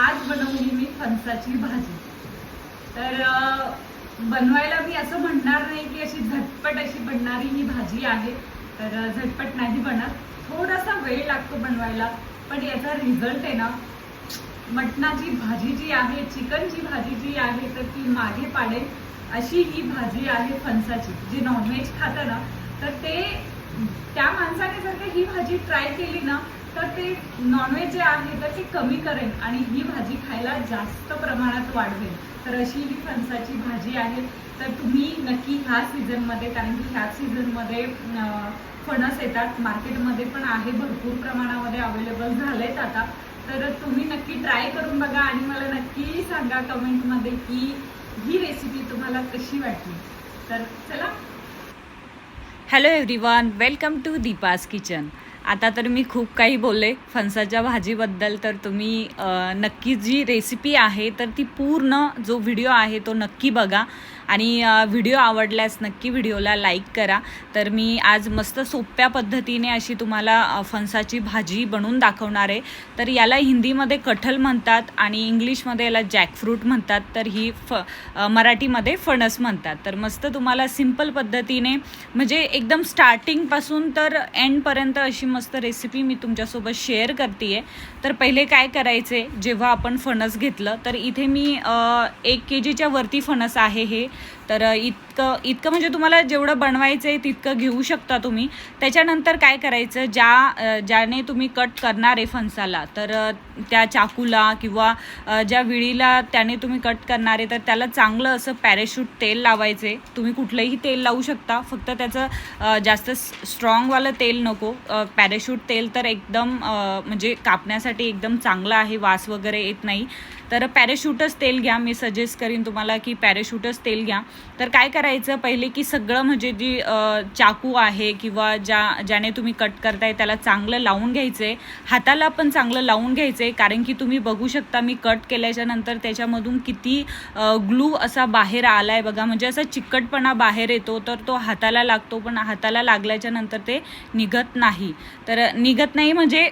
आज बनवली मी फणसाची भाजी. तर बनवायला मी असं म्हणणार नाही की अशी झटपट अशी बनणारी ही भाजी आहे. तर झटपट नाही बनत. थोडासा वेळ लागतो बनवायला पण याचा रिझल्ट आहे ना मटणाची भाजी जी आहे चिकनची भाजी जी आहे तर ती मागे पाडेल अशी ही भाजी आहे फणसाची. जी नॉनव्हेज खातं ना तर ते त्या माणसाने जर का ही भाजी ट्राय केली ना तर ते नॉनव्हेज जे आहे तर ते कमी करेल आणि ही भाजी खायला जास्त प्रमाणात वाढवेल. तर अशी ही फणसाची भाजी आहे. तर तुम्ही नक्की ह्या सीझनमध्ये कारण की ह्या सीझनमध्ये फणस येतात. मार्केटमध्ये पण आहे भरपूर प्रमाणामध्ये अवेलेबल झालेत आता. तर तुम्ही नक्की ट्राय करून बघा आणि मला नक्की सांगा कमेंटमध्ये की ही रेसिपी तुम्हाला कशी वाटली. तर चला hello everyone welcome to Deepa's kitchen आता तर मी खूप काही बोलले. फणसाच्या भाजीबद्दल तर तुम्ही नक्की जी रेसिपी आहे तर ती पूर्ण जो व्हिडिओ आहे तो नक्की बघा. आणि व्हिडिओ आवडल्यास नक्की व्हिडिओला लाईक करा. तर मी आज मस्त सोप्या पद्धतीने अशी तुम्हाला फणसाची भाजी बनवून दाखवणार आहे. तर याला हिंदीमध्ये कठल म्हणतात आणि इंग्लिशमध्ये याला जॅकफ्रूट म्हणतात. तर ही फ मराठीमध्ये फणस म्हणतात. तर मस्त तुम्हाला सिंपल पद्धतीने म्हणजे एकदम स्टार्टिंगपासून तर एंडपर्यंत अशी मस्त रेसिपी मी तुमच्यासोबत शेअर करते आहे तर पहिले काय करायचे जेव्हा आपण फणस घेतलं तर इथे मी एक के जीच्या वरती फणस आहे हे. तर इत इतकं इतकं म्हणजे तुम्हाला जेवढं बनवायचं आहे तितकं घेऊ शकता तुम्ही. त्याच्यानंतर काय करायचं? ज्या ज्याने तुम्ही कट करणार आहे फणसाला तर त्या चाकूला किंवा ज्या विळीला त्याने तुम्ही कट करणार आहे तर त्याला चांगलं असं पॅरेशूट तेल लावायचे तुम्ही कुठलंही तेल लावू शकता. फक्त त्याचं जास्त स्ट्रॉंगवालं तेल नको. पॅरेशूट तेल तर एकदम म्हणजे कापण्यासाठी एकदम चांगलं आहे. वास वगैरे येत नाही. तर पॅरेशूटच तेल घ्या. मी सजेस्ट करीन तुम्हाला की पॅरेशूटच तेल घ्या. तर काय करायचं? पहिले की सगळं म्हणजे जी चाकू आहे किंवा ज्या ज्याने तुम्ही कट करताय त्याला चांगलं लावून घ्यायचं आहे हाताला पण चांगलं लावून घ्यायचं आहे कारण की तुम्ही बघू शकता मी कट केल्याच्यानंतर त्याच्यामधून किती ग्लू असा बाहेर आला आहे बघा. म्हणजे असा चिकटपणा बाहेर येतो तर तो हाताला लागतो पण हाताला लागल्याच्या नंतर ते निघत नाही. तर निघत नाही म्हणजे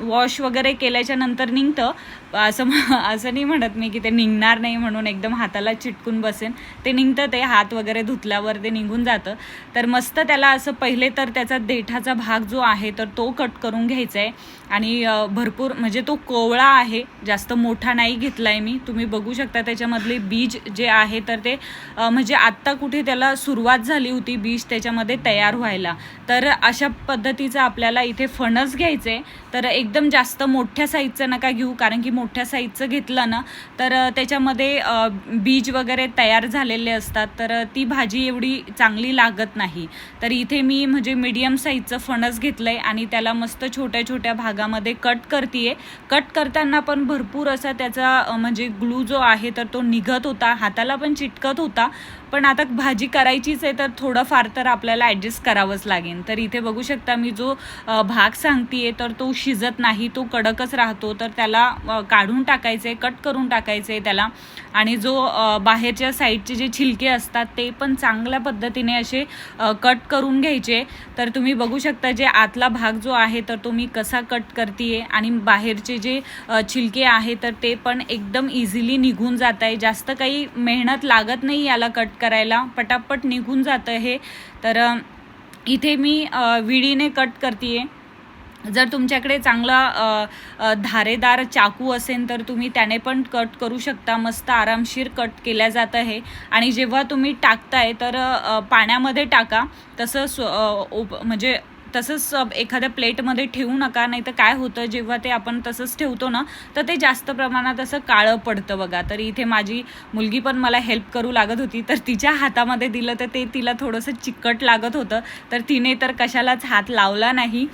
वॉश वगैरे केल्याच्यानंतर निघतं. असं असं नाही म्हणत मी की ते निघणार नाही म्हणून एकदम हाताला चिटकून बसेन. ते निघतं ते हात वगैरे धुतल्यावर ते निघून जातं. तर मस्त त्याला असं पहिले तर त्याचा देठाचा भाग जो आहे तर तो कट करून घ्यायचा आहे आणि भरपूर म्हणजे तो कोवळा आहे जास्त मोठा नाही घेतला आहे मी. तुम्ही बघू शकता त्याच्यामधले बीज जे आहे तर ते म्हणजे आत्ता कुठे त्याला सुरुवात झाली होती बीज त्याच्यामध्ये तयार व्हायला. तर अशा पद्धतीचं आपल्याला इथे फणस घ्यायचं आहे तर एकदम जास्त मोठ्या साईजचं नका घेऊ कारण की मोठ्या साईजचं घेतलं ना तर त्याच्यामध्ये बीज वगैरे तयार झालेले असतात. तर ती भाजी एवढी चांगली लागत नाही. तर इथे मी म्हणजे मीडियम साईजचं फणस घेतलं आहे आणि त्याला मस्त छोट्या छोट्या भागामध्ये कट करते कट करताना पण भरपूर असा त्याचा म्हणजे ग्लू जो आहे तर तो निघत होता. हाताला पण चिटकत होता. पण आता भाजी करायचीच आहे तर थोडंफार तर आपल्याला ॲडजस्ट करावंच लागेल. तर इथे बघू शकता मी जो भाग सांगते तर तो शिजत नाही. तो कडकच राहतो. तर त्याला काढून टाकायचं आहे कट करून टाकायचं आहे त्याला. आणि जो बाहेरच्या साईडचे जे छिलके असतात ते पण चांगल्या पद्धतीने असे कट करून घ्यायचे. तर तुम्ही बघू शकता जे आतला भाग जो आहे तर तो मी कसा कट कट करते आणि बाहेरचे जे छिलके आहे तर ते पण एकदम इझिली निघून जात आहे जास्त काही मेहनत लागत नाही याला कट करायला. पटापट निघून जातं हे. तर इथे मी विडीने कट करते जर तुमच्याकडे चांगला धारेदार चाकू असेल तर तुम्ही त्याने पण कट करू शकता. मस्त आरामशीर कट केल्या जातं हे. आणि जेव्हा तुम्ही टाकताय तर पाण्यामध्ये टाका. तसं स्व ओप म्हणजे तसंच एखाद्या प्लेटमध्ये ठेवू नका नाही तर काय होतं जेव्हा ते आपण तसंच ठेवतो ना तर ते जास्त प्रमाणात असं काळं पडतं बघा. तर इथे माझी मुलगी पण मला हेल्प करू लागत होती तर तिच्या हातामध्ये दिलं तर ते तिला थोडंसं चिकट लागत होतं तर तिने तर कशालाच हात लावला नाही.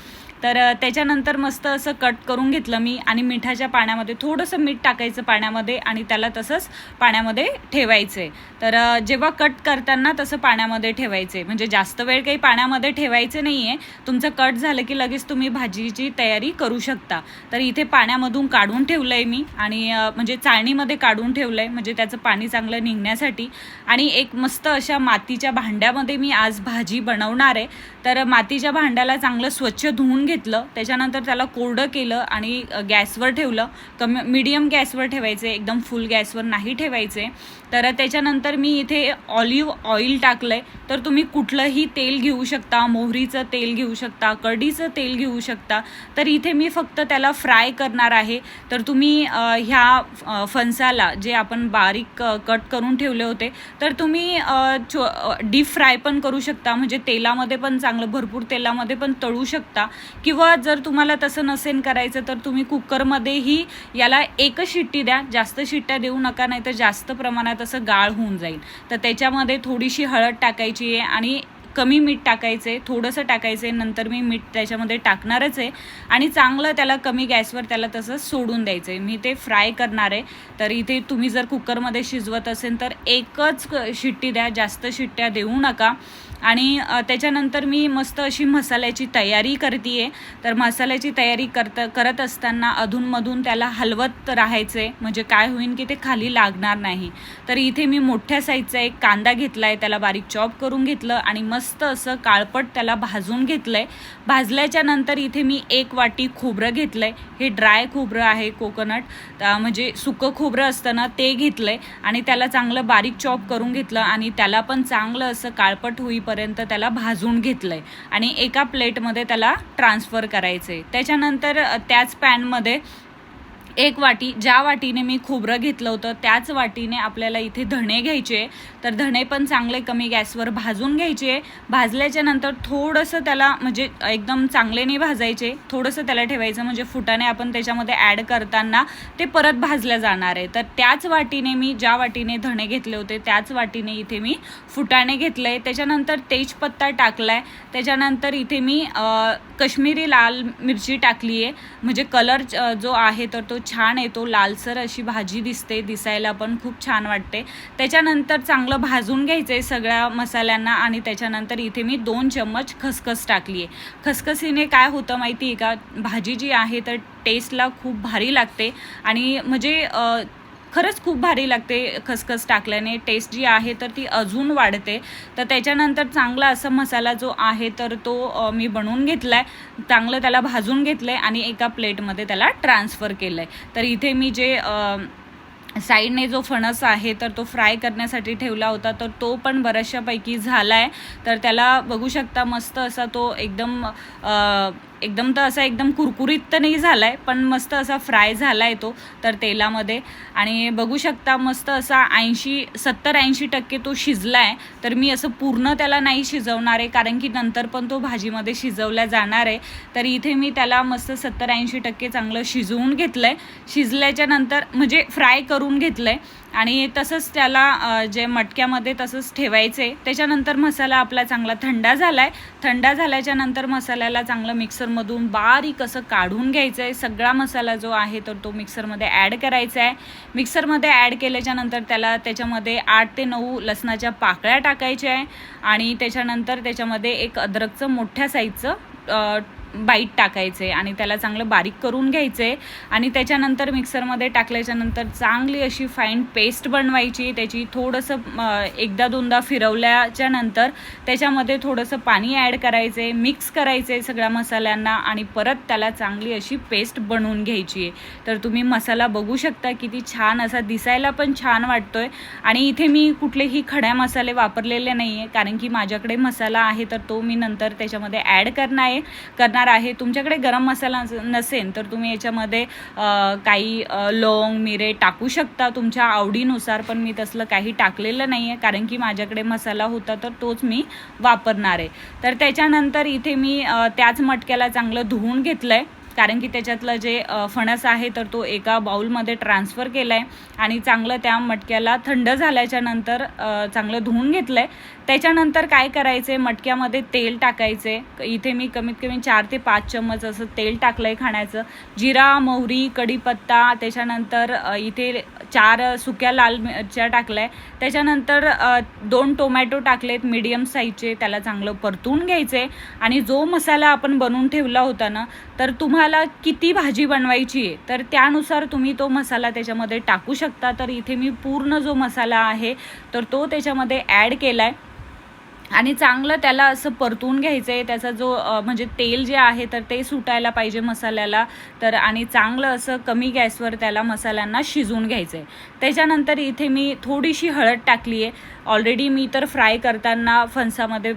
तर त्याच्यानंतर मस्त असं कट करून घेतलं मी आणि मिठाच्या पाण्यामध्ये थोडंसं मीठ टाकायचं पाण्यामध्ये आणि त्याला तसंच पाण्यामध्ये ठेवायचं आहे तर जेव्हा कट करताना तसं पाण्यामध्ये ठेवायचं आहे म्हणजे जास्त वेळ काही पाण्यामध्ये ठेवायचं नाही आहे तुमचं कट झालं की लगेच तुम्ही भाजीची तयारी करू शकता. तर इथे पाण्यामधून काढून ठेवलं आहे मी आणि म्हणजे चाळणीमध्ये काढून ठेवलं आहे म्हणजे त्याचं पाणी चांगलं निघण्यासाठी. आणि एक मस्त अशा मातीच्या भांड्यामध्ये मी आज भाजी बनवणार आहे. तर मातीच्या भांड्याला चांगलं स्वच्छ धुवून घेतलं त्याच्यानंतर त्याला कोरडं केलं आणि गॅसवर ठेवलं. कमी मीडियम गॅसवर ठेवायचे एकदम फुल गॅसवर नाही ठेवायचे. तर त्याच्यानंतर मी इथे ऑलिव्ह ऑइल टाकलं आहे तर तुम्ही कुठलंही तेल घेऊ शकता मोहरीचं तेल घेऊ शकता कढीचं तेल घेऊ शकता. तर इथे मी फक्त त्याला फ्राय करणार आहे. तर तुम्ही ह्या फणसाला जे आपण बारीक कट करून ठेवले होते तर तुम्ही चो छो डीप फ्राय पण करू शकता. म्हणजे तेलामध्ये पण चांगलं भरपूर तेलामध्ये पण तळू शकता. किंवा जर तुम्हाला तसं नसेल करायचं तर तुम्ही कुकरमध्येही याला एकच शिट्टी द्या. जास्त शिट्ट्या देऊ नका नाही तर जास्त प्रमाणात असं गाळ होऊन जाईल. तर त्याच्यामध्ये थोडीशी हळद टाकायची आहे आणि कमी मीठ टाकायचे थोडंसं टाकायचं आहे नंतर मी मीठ त्याच्यामध्ये टाकणारच आहे. आणि चांगलं त्याला कमी गॅसवर त्याला तसं सोडून द्यायचं आहे मी ते फ्राय करणार आहे. तर इथे तुम्ही जर कुकरमध्ये शिजवत असेल तर एकच क- शिट्टी द्या जास्त शिट्ट्या देऊ नका. आणि त्याच्यानंतर मी मस्त अशी मसाल्याची तयारी करते आहे तर मसाल्याची तयारी करत करत असताना अधूनमधून त्याला हलवत राहायचं आहे म्हणजे काय होईल की ते खाली लागणार नाही. तर इथे मी मोठ्या साईजचा एक कांदा घेतला आहे त्याला बारीक चॉप करून घेतलं आणि मस्त मस्त असं काळपट त्याला भाजून घेतलं आहे भाजल्याच्या नंतर इथे मी एक वाटी खोबरं घेतलं आहे हे ड्राय खोबरं आहे कोकोनट. म्हणजे सुकं खोबरं असतं ना ते घेतलं आहे आणि त्याला चांगलं बारीक चॉप करून घेतलं आणि त्याला पण चांगलं असं काळपट होईपर्यंत त्याला भाजून घेतलं आहे आणि एका प्लेटमध्ये त्याला ट्रान्सफर करायचं आहे त्याच्यानंतर त्याच पॅनमध्ये एक वाटी ज्या वाटीने मी खोबरं घेतलं होतं त्याच वाटीने आपल्याला इथे धणे घ्यायचे. तर धणे पण चांगले कमी गॅसवर भाजून घ्यायचे. भाजल्याच्या नंतर थोडंसं त्याला म्हणजे एकदम चांगले नाही भाजायचे. थोडंसं त्याला ठेवायचं म्हणजे फुटाने आपण त्याच्यामध्ये ॲड करताना ते परत भाजलं जाणार आहे. तर त्याच वाटीने मी ज्या वाटीने धणे घेतले होते त्याच वाटीने इथे मी फुटाणे घेतले. त्याच्यानंतर तेजपत्ता टाकला आहे त्याच्यानंतर इथे मी कश्मीरी लाल मिरची टाकली आहे म्हणजे कलर जो आहे तर तो छान येतो लालसर अशी भाजी दिसते दिसायला पण खूप छान वाटते. त्याच्यानंतर चांगलं भाजून घ्यायचं आहे सगळ्या मसाल्यांना आणि त्याच्यानंतर इथे मी दोन चम्मच खसखस टाकली आहे खसखसीने काय होतं माहिती आहे का? भाजी जी आहे तर टेस्टला खूप भारी लागते. आणि म्हणजे खरंच खूप भारी लागते खसखस टाकल्याने. टेस्ट जी आहे तर ती अजून वाढते. तर त्याच्यानंतर चांगला असा मसाला जो आहे तर तो मी बनवून घेतला आहे चांगलं त्याला भाजून घेतलं आहे आणि एका प्लेटमध्ये त्याला ट्रान्सफर केलं आहे तर इथे मी जे साईडने जो फणस आहे तर तो फ्राय करण्यासाठी ठेवला होता. तर तो पण बऱ्याचशापैकी झाला आहे तर त्याला बघू शकता मस्त असा तो एकदम एकदम तर असा एकदम कुरकुरीत तर नाही झाला आहे पण मस्त असा फ्राय झाला आहे तो तर तेलामध्ये. आणि बघू शकता मस्त असा ऐंशी सत्तर ऐंशी टक्के तो शिजला आहे तर मी असं पूर्ण त्याला नाही शिजवणार आहे कारण की नंतर पण तो भाजीमध्ये शिजवला जाणार आहे. तर इथे मी त्याला मस्त सत्तर ऐंशी टक्के चांगलं शिजवून घेतलं आहे शिजल्याच्या नंतर म्हणजे फ्राय करून घेतलं आहे आणि तसंच त्याला जे मटक्यामध्ये तसंच ठेवायचे त्याच्यानंतर मसाला आपला चांगला थंडा झाला आहे थंडा झाल्याच्यानंतर मसाल्याला चांगलं मिक्सरमधून बारीक असं काढून घ्यायचं आहे सगळा मसाला जो आहे तर तो मिक्सरमध्ये ॲड करायचा आहे मिक्सरमध्ये ॲड केल्याच्यानंतर त्याला त्याच्यामध्ये आठ ते नऊ लसणाच्या पाकळ्या टाकायच्या आहे आणि त्याच्यानंतर त्याच्यामध्ये एक अद्रकचं मोठ्या साईजचं बाईट टाकायचे आणि त्याला चांगलं बारीक करून घ्यायचे आणि त्याच्यानंतर मिक्सरमध्ये टाकल्याच्यानंतर चांगली अशी फाईन पेस्ट बनवायची. त्याची थोडंसं एकदा दोनदा फिरवल्याच्या नंतर त्याच्यामध्ये थोडंसं पाणी ॲड करायचे मिक्स करायचे सगळ्या मसाल्यांना आणि परत त्याला चांगली अशी पेस्ट बनवून घ्यायची. आहे तर तुम्ही मसाला बघू शकता किती छान असा दिसायला पण छान वाटतोय. आणि इथे मी कुठलेही खड्या मसाले वापरलेले नाही आहे कारण की माझ्याकडे मसाला आहे तर तो मी नंतर त्याच्यामध्ये ॲड करणार आहे. करणार आहे. तुमच्याकडे गरम मसाला नसेल तर तुम्ही याच्यामध्ये काही लवंग मिरे टाकू शकता तुमच्या आवडीनुसार पण मी तसलं काही टाकलेलं नाही आहे कारण की माझ्याकडे मसाला होता तर तोच मी वापरणार आहे. तर त्याच्यानंतर इथे मी त्याच मटक्याला चांगलं धुवून घेतलं आहे कारण की त्याच्यातलं जे फणस आहे तर तो एका बाउलमध्ये ट्रान्सफर केला आहे आणि चांगलं त्या मटक्याला थंड झाल्याच्यानंतर चांगलं धुवून घेतलं आहे त्याच्यानंतर काय करायचं आहे मटक्यामध्ये तेल टाकायचे इथे मी कमीत कमी चार ते पाच चम्मच असं तेल टाकलं आहे खाण्याचं. जिरा मोहरी कढीपत्ता त्याच्यानंतर इथे चार सुक्या लाल मिरच्या टाकल्या आहे त्याच्यानंतर दोन टोमॅटो टाकलेत मीडियम साईजचे त्याला चांगलं परतून घ्यायचे. आणि जो मसाला आपण बनवून ठेवला होता ना तर तुम्हाला किती भाजी बनवायची आहे तर त्यानुसार तुम्ही तो मसाला त्याच्यामध्ये टाकू शकता. तर इथे मी पूर्ण जो मसाला आहे तर तो त्याच्यामध्ये ॲड केला आहे आणि चांगलं त्याला असं परतून घ्यायचं आहे त्याचा जो म्हणजे तेल जे आहे तर ते सुटायला पाहिजे मसाल्याला. तर आणि चांगलं असं कमी गॅसवर त्याला मसाल्यांना शिजवून घ्यायचं आहे त्याच्यानंतर इथे मी थोडीशी हळद टाकली आहे ऑलरेडी मी तर फ्राय करताना फणसामध्ये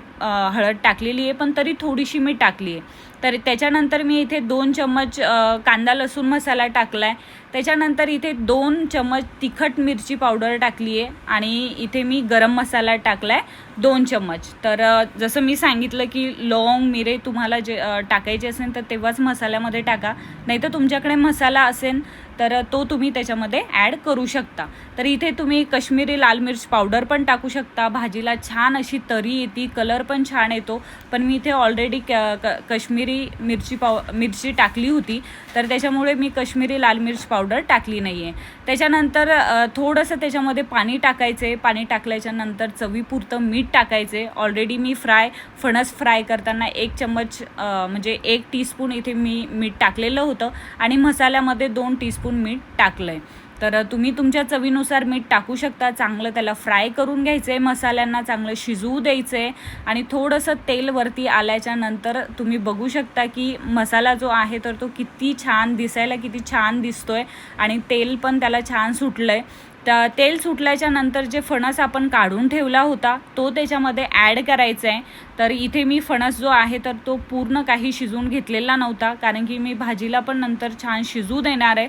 हळद टाकलेली आहे पण तरी थोडीशी मी टाकली आहे तर त्याच्यानंतर मी इथे दोन चम्मच कांदा लसूण मसाला टाकला आहे त्याच्यानंतर इथे दोन चम्मच तिखट मिरची पावडर टाकली आहे आणि इथे मी गरम मसाला टाकला आहे दोन चम्मच. तर जसं मी सांगितलं की लवंग मिरे तुम्हाला जे टाकायचे असेल तर तेव्हाच मसाल्यामध्ये टाका. नाही तर तुमच्याकडे मसाला असेल तर तो तुम्ही त्याच्यामध्ये ॲड करू शकता. तर इथे तुम्ही कश्मीरी लाल मिर्च पावडर पण टाकू शकता. भाजीला छान अशी तरी येते कलर पण छान येतो. पण मी इथे ऑलरेडी क क- कश्मीरी मिरची पाव मिरची टाकली होती. तर त्याच्यामुळे मी कश्मीरी लाल मिर्च पावडर टाकली नाही आहे त्याच्यानंतर थोडंसं त्याच्यामध्ये पाणी टाकायचे. पाणी टाकल्याच्या नंतर चवीपुरतं मीठ टाकायचे. ऑलरेडी मी फ्राय फणस फ्राय करताना एक चम्मच म्हणजे एक टीस्पून इथे मी मीठ टाकलेलं होतं. आणि मसाल्यामध्ये दोन टीस्पून मीठ टाकलं आहे तर तुम्ही तुमच्या चवीनुसार मीठ टाकू शकता. चांगलं त्याला फ्राय करून घ्यायचं आहे मसाल्यांना चांगलं शिजवू द्यायचं आहे आणि थोडंसं तेल वरती आल्याच्यानंतर तुम्ही बघू शकता की मसाला जो आहे तर तो किती छान दिसायला किती छान दिसतोय. आणि तेल पण त्याला छान सुटलं आहे त्या तेल सुटल्याच्या नंतर जे फणस आपण काढून ठेवला होता तो त्याच्यामध्ये ॲड करायचा आहे तर इथे मी फणस जो आहे तर तो पूर्ण काही शिजवून घेतलेला नव्हता कारण की मी भाजीला पण नंतर छान शिजू देणार आहे.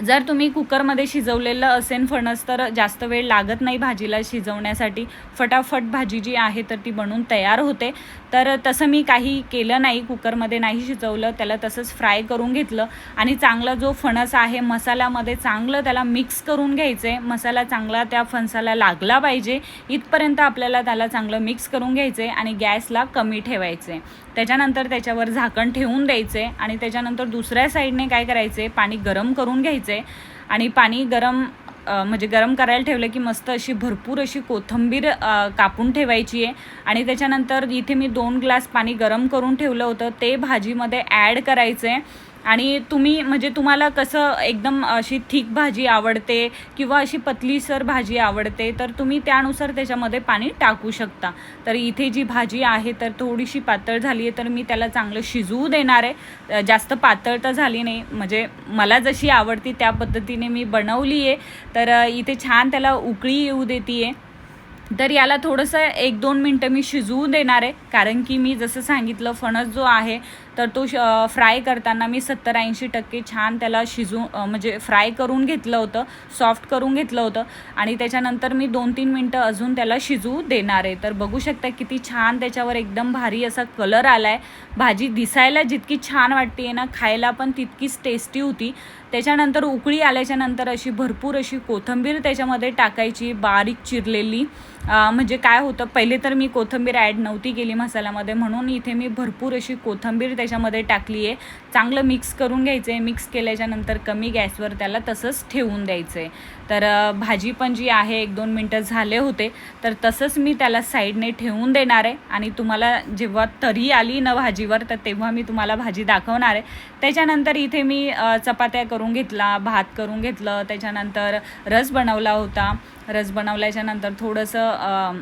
जर तुम्ही कुकरमध्ये शिजवलेलं असेल फणस तर जास्त वेळ लागत नाही भाजीला शिजवण्यासाठी. फटाफट भाजी जी आहे तर ती बनवून तयार होते. तर तसं मी काही केलं नाही कुकरमध्ये नाही शिजवलं त्याला तसंच फ्राय करून घेतलं. आणि चांगला जो फणस आहे मसाल्यामध्ये चांगलं त्याला मिक्स करून घ्यायचं. आहे मसाला चांगला त्या फणसाला लागला पाहिजे. इथपर्यंत आपल्याला त्याला चांगलं मिक्स करून घ्यायचं आहे आणि गॅसला कमी ठेवायचं. आहे त्याच्यानंतर त्याच्यावर झाकण ठेवून द्यायचं आहे आणि त्याच्यानंतर दुसऱ्या साईडने काय करायचं? आहे पाणी गरम करून घ्यायचं. आहे आणि पाणी गरम म्हणजे गरम करायला ठेवलं की मस्त अशी भरपूर अशी कोथिंबीर कापून ठेवायची आहे. आणि त्याच्यानंतर इथे मी दोन ग्लास पाणी गरम करून ठेवलं होतं. ते भाजीमध्ये ॲड करायचं आहे आणि तुम्ही म्हणजे तुम्हाला कसं एकदम अशी थिक भाजी आवडते किंवा अशी पतलीसर भाजी आवडते तर तुम्ही त्यानुसार त्याच्यामध्ये पाणी टाकू शकता. तर इथे जी भाजी आहे तर थोडीशी पातळ झाली आहे तर मी त्याला चांगलं शिजवू देणार आहे. जास्त पातळ तर झाली नाही. म्हणजे मला जशी आवडती त्या पद्धतीने मी बनवली आहे. तर इथे छान त्याला उकळी येऊ देते आहे तर याला थोडंसं एक दोन मिनटं मी शिजवू देणार आहे. कारण की मी जसं सांगितलं फणस जो आहे तर तो श फ्राय करताना मी सत्तर ऐंशी टक्के छान त्याला शिजवू म्हणजे फ्राय करून घेतलं होतं सॉफ्ट करून घेतलं होतं. आणि त्याच्यानंतर मी दोन तीन मिनटं अजून त्याला शिजवू देणार आहे. तर बघू शकता किती छान त्याच्यावर एकदम भारी असा कलर आला आहे भाजी दिसायला जितकी छान वाटते ना खायला पण तितकीच टेस्टी होती. त्याच्यानंतर उकळी आल्याच्यानंतर अशी भरपूर अशी कोथिंबीर त्याच्यामध्ये टाकायची बारीक चिरलेली. म्हणजे काय होतं पहिले तर मी कोथिंबीर ॲड नव्हती केली मसाल्यामध्ये म्हणून इथे मी भरपूर अशी कोथिंबीर त्याच्यामध्ये टाकली आहे चांगलं मिक्स करून घ्यायचं आहे मिक्स केल्याच्यानंतर कमी गॅसवर त्याला तसंच ठेवून द्यायचं आहे तर भाजी पण जी आहे एक दोन मिनटं झाले होते तर तसंच मी त्याला साईडने ठेवून देणार. आहे आणि तुम्हाला जेव्हा तरी आली ना भाजीवर तर तेव्हा मी तुम्हाला भाजी दाखवणार. आहे त्याच्यानंतर इथे मी चपात्या करून घेतला भात करून घेतलं त्याच्यानंतर रस बनवला होता. रस बनवल्याच्यानंतर थोडंसं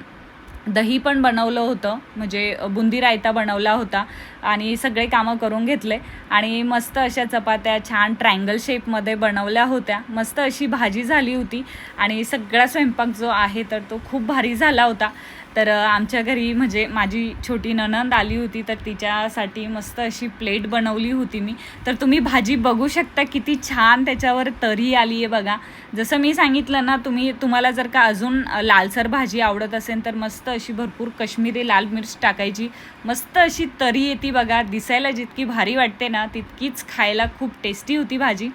दही पण बनवलं होतं म्हणजे बुंदी रायता बनवला होता आणि सगळे कामं करून घेतले. आणि मस्त अशा चपात्या छान ट्रँगल शेपमध्ये बनवल्या होत्या. मस्त अशी भाजी झाली होती आणि सगळा स्वयंपाक जो आहे तर तो खूप भारी झाला होता. तर आमच्या घरी म्हणजे माझी छोटी ननंद आली होती तर तिच्यासाठी मस्त अशी प्लेट बनवली होती मी. तर तुम्ही भाजी बघू शकता किती छान त्याच्यावर तरी आली आहे बघा. जसं मी सांगितलं ना तुम्ही तुम्हाला जर का अजून लालसर भाजी आवडत असेल तर मस्त अशी भरपूर कश्मीरी लाल मिर्च टाकायची. मस्त अशी तरी येते बघा. दिसायला जितकी भारी वाटते ना तितकीच खायला खूप टेस्टी होती भाजी.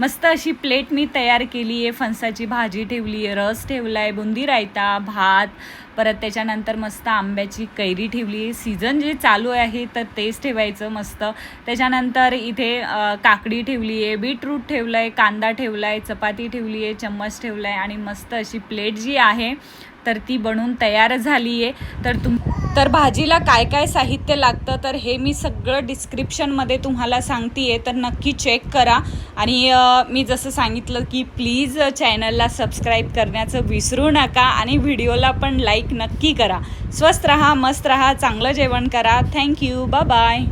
मस्त अशी प्लेट मी तयार केली आहे. फणसाची भाजी ठेवली आहे रस ठेवला आहे बुंदी रायता भात परत त्याच्यानंतर मस्त आंब्याची कैरी ठेवली. आहे सीझन जे चालू आहे तर तेच ठेवायचं मस्त. त्याच्यानंतर इथे काकडी ठेवली आहे बीटरूट ठेवलं आहे कांदा ठेवला आहे चपाती ठेवली आहे चम्मच ठेवला आहे आणि मस्त अशी प्लेट जी आहे तर ती बनवून तयार झाली आहे. तर तुम तर भाजीला काय काय साहित्य लागतं तर हे मी सगळं डिस्क्रिप्शनमध्ये तुम्हाला सांगते आहे तर नक्की चेक करा. आणि मी जसं सांगितलं की प्लीज चॅनलला सबस्क्राईब करण्याचं विसरू नका आणि व्हिडिओला पण लाईक नक्की करा. स्वस्त रहा मस्त रहा चांगलं जेवण करा. Thank you bye